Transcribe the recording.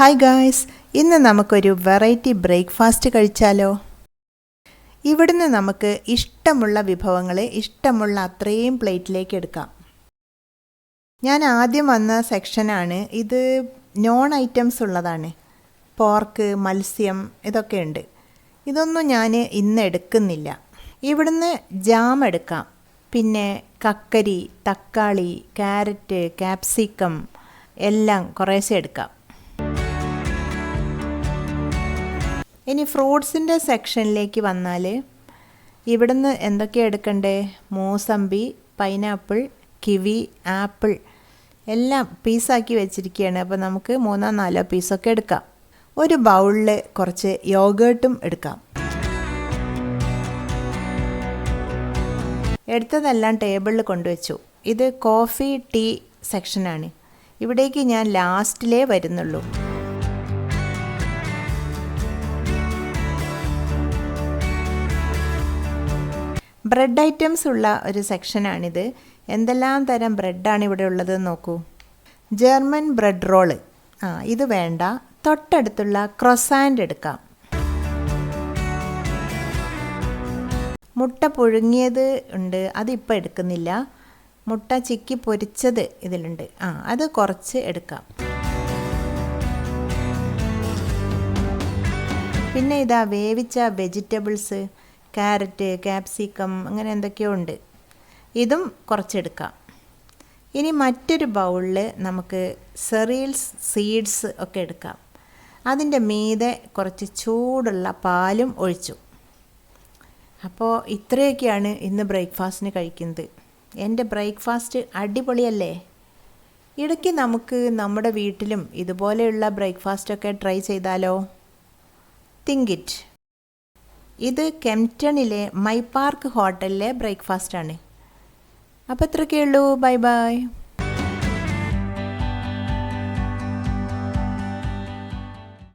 Hi guys ഇന്ന് നമുക്കൊരു variety breakfast കഴിച്ചാലോ? ഇവിടുന്ന് നമുക്ക് ഇഷ്ടമുള്ള വിഭവങ്ങളെ ഇഷ്ടമുള്ള അത്രയും പ്ലേറ്റിലേക്ക് എടുക്കാം. ഞാൻ ആദ്യം വന്ന സെക്ഷനാണ് ഇത് നോൺ ഐറ്റംസ് ഉള്ളതാണ്. പോർക്ക് മത്സ്യം ഇതൊക്കെ ഉണ്ട്. ഇതൊന്നും ഞാൻ ഇന്ന് എടുക്കുന്നില്ല. ഇവിടുന്ന് ജാം എടുക്കാം. പിന്നെ കക്കരി തക്കാളി ക്യാരറ്റ് ക്യാപ്സിക്കം എല്ലാം കുറേശ്ശെ എടുക്കാം. ഇനി ഫ്രൂട്ട്സിന്റെ സെക്ഷനിലേക്ക് വന്നാൽ ഇവിടുന്ന് എന്തൊക്കെ എടുക്കണ്ടേ? മൂസമ്പി പൈനാപ്പിൾ കിവി ആപ്പിൾ എല്ലാം പീസാക്കി വെച്ചിരിക്കുകയാണ് അപ്പോൾ നമുക്ക് മൂന്നോ നാലോ പീസൊക്കെ എടുക്കാം. ഒരു ബൗളിൽ കുറച്ച് യോഗേർട്ടും എടുക്കാം. എടുത്തതെല്ലാം ടേബിളിൽ കൊണ്ടുവച്ചു. ഇത് കോഫി ടീ സെക്ഷനാണ്. ഇവിടേക്ക് ഞാൻ ലാസ്റ്റിലേ വരുന്നുള്ളൂ. ബ്രെഡ് ഐറ്റംസ് ഉള്ള ഒരു സെക്ഷനാണിത് എന്തെല്ലാം തരം ബ്രെഡാണ് ഇവിടെ ഉള്ളത് നോക്കൂ. ജർമ്മൻ ബ്രെഡ് റോൾ ആ ഇത് വേണ്ട. തൊട്ടടുത്തുള്ള ക്രൊസാൻഡ് എടുക്കാം. മുട്ട പുഴുങ്ങിയത് ഉണ്ട്. അതിപ്പോൾ എടുക്കുന്നില്ല. മുട്ട ചിക്കി പൊരിച്ചത് ഇതിലുണ്ട്. ആ അത് കുറച്ച് എടുക്കാം. പിന്നെ ഇതാ വേവിച്ച വെജിറ്റബിൾസ് ക്യാരറ്റ് ക്യാപ്സിക്കം അങ്ങനെ എന്തൊക്കെയോ ഉണ്ട്. ഇതും കുറച്ചെടുക്കാം. ഇനി മറ്റൊരു ബൗളിൽ നമുക്ക് സെറീൽസ് സീഡ്സ് ഒക്കെ എടുക്കാം. അതിന്റെ മീതെ കുറച്ച് ചൂടുള്ള പാലും ഒഴിച്ചു. അപ്പോൾ ഇത്രയൊക്കെയാണ് ഇന്ന് ബ്രേക്ക്ഫാസ്റ്റിന് കഴിക്കുന്നത്. എന്റെ ബ്രേക്ക്ഫാസ്റ്റ് അടിപൊളിയല്ലേ? ഇടയ്ക്ക് നമുക്ക് നമ്മുടെ വീട്ടിലും ഇതുപോലെയുള്ള ബ്രേക്ക്ഫാസ്റ്റൊക്കെ ട്രൈ ചെയ്താലോ? Think it. ഇത് കെംപ്റ്റണിലെ മൈ പാർക്ക് ഹോട്ടലിലെ ബ്രേക്ക്ഫാസ്റ്റാണ്. അപ്പോൾ ഇത്രയൊക്കെയുള്ളൂ. Bye bye.